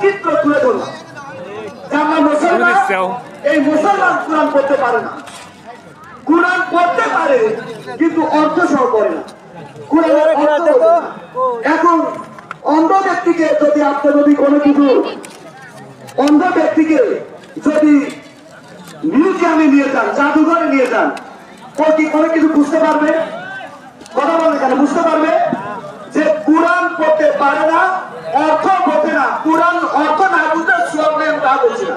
চিত্র তুলে ধরলাম আমরা মুসলমান এই মুসলমান কোরআন পড়তে পারে না। কোরআন পড়তে পারে কিন্তু অর্থ সহ করে না। এখন অন্ধ ব্যক্তিকে যদি আপনি যদি কোনো কিছু অন্ধ ব্যক্তিকে যদি মিউজিয়ামে নিয়ে যান জাদুঘরে নিয়ে যান ও কি কোনো কিছু বুঝতে পারবে? কথা বলবে কেন বুঝতে পারবে যে কোরআন পড়তে পারে না অর্থ বোঝে না কোরআন অর্থ না বুঝতে সব নেন তা বলছি না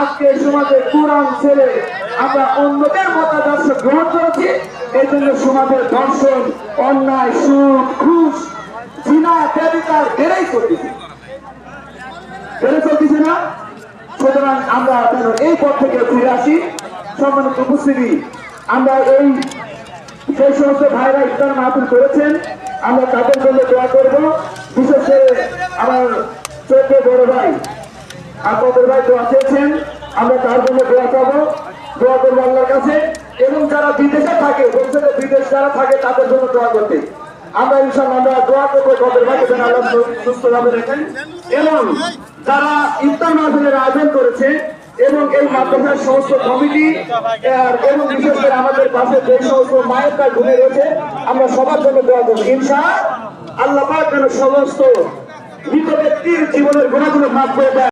আজকে সমাজে কোরআন ছেড়ে আমরা অন্যদের মতাদর্শ গ্রহণ করেছি, এই জন্য সমাজের দর্শন, অন্যায়, সুদ, ঘুষ, জিনা ব্যবিচার বেড়েই চলতেছে। বেড়ে চলতেছে না? সুতরাং আমরা যেন এই পথ থেকে ফিরে আসি। সম্মানিত উপস্থিতি, আমরা এই সেই সমস্ত ভাইরা ইফতার মাহফিল করেছেন, আমরা তাদের জন্য দোয়া করব। বিশেষ করে আমার চোদ্দ বড় ভাই আপনাদের ভাই দোয়া চেয়েছেন, আমরা তার জন্য দোয়া পাবো দোয়া করব আল্লাহর কাছে। এবং যারা বিদেশে থাকে, বলছে বিদেশ যারা থাকে, তাদের জন্য দোয়া করতে। আমরা ইনশাল্লাহ আমরা দোয়া করব তাদের ভাইকে যেন আল্লাহ সুস্থভাবে রাখেন। এবং যারা ইফতার মাহফিলের আয়োজন করেছে, এবং এই মাদ্রাসার সমস্ত কমিটি এবং বিশেষ করে আমাদের পাশে যে সমস্ত মায়ের কাজ ঘুরে রয়েছে, আমরা সবার জন্য দোয়া করব। ইনশা আল্লাহ যেন সমস্ত মৃত ব্যক্তির জীবনের গুণাগুলো মাফ করে দেয়।